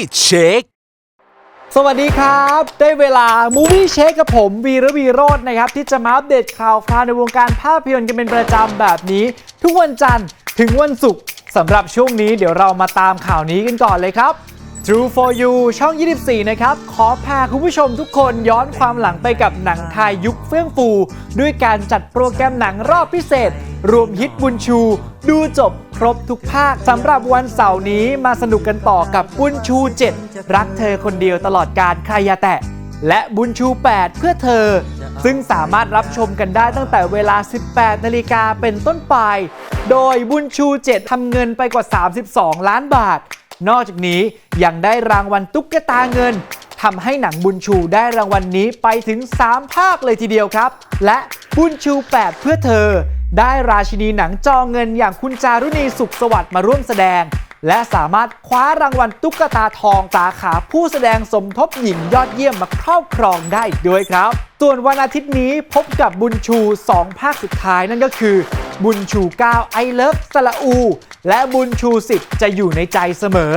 Movie Check สวัสดีครับ ได้เวลา Movie Check กับผมวีระวีโรจน์นะครับ ที่จะมาอัปเดตข่าวคราวในวงการภาพยนตร์กันเป็นประจำแบบนี้ ทุกวันจันทร์ถึงวันศุกร์สำหรับช่วงนี้เดี๋ยวเรามาตามข่าวนี้กันก่อนเลยครับ True for You ช่อง 24 นะครับ ขอพาคุณผู้ชมทุกคนย้อนความหลังไปกับหนังไทยยุคเฟื่องฟู ด้วยการจัดโปรแกรมหนังรอบพิเศษ รวมฮิตบุญชู ดูจบ รบทุกภาคสำหรับวันเสาร์นี้มาสนุกกันต่อกับบุญชู 7 รักเธอคนเดียวตลอดการใครอย่าแตะ และบุญชู 8 เพื่อเธอ ซึ่งสามารถรับชมกันได้ตั้งแต่เวลา 18 นาฬิกาเป็นต้นไป โดยบุญชู 7ทำเงินไปกว่า 32 ล้านบาท นอกจากนี้ยังได้รางวัลตุ๊กตาเงินทำให้หนังบุญชูได้รางวัลนนี้ไปถึง 3 ภาคเลยทีเดียวครับ และบุญชู 8 เพื่อเธอ ได้ราชินีหนังจอเงินอย่างคุณจารุณีสุขสวัสดิ์มาร่วมแสดง และสามารถคว้ารางวัลตุ๊กตาทองสาขาผู้แสดงสมทบหญิงยอดเยี่ยมมาครอบครองได้ด้วยครับ ส่วนวันอาทิตย์นี้พบกับบุญชู 2 ภาคสุดท้ายนั่นก็คือ บุญชู 9 ไอเลิฟสละอู และบุญชู 10 จะอยู่ในใจเสมอ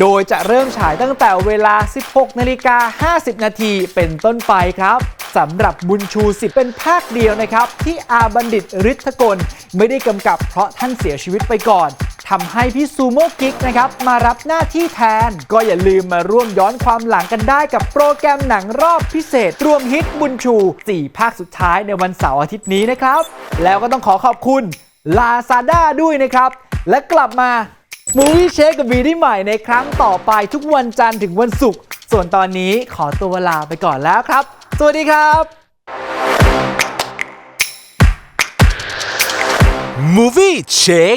โดยจะเริ่มฉายตั้งแต่เวลา 16นาฬิกา50 นาทีเป็นต้นไปครับ สำหรับบุญชู10เป็นภาคเดียวนะครับ ที่อาบัณฑิตฤทธกลไม่ได้กำกับเพราะท่านเสียชีวิตไปก่อนทำให้พี่ซูโม่กิกนะครับมารับหน้าที่แทน ก็อย่าลืมมาร่วมย้อนความหลังกันได้กับโปรแกรมหนังรอบพิเศษ รวมฮิตบุญชู 4 ภาคสุดท้ายในวันเสาร์อาทิตย์นี้นะครับ แล้วก็ต้องขอขอบคุณ Lazada ด้วยนะครับ และกลับมา Movie Check กับวีได้ใหม่ในครั้งต่อไปทุกวันจันทร์ถึงวันศุกร์ส่วนตอนนี้ขอตัวลาไปก่อนแล้วครับ สวัสดีครับ Movie Check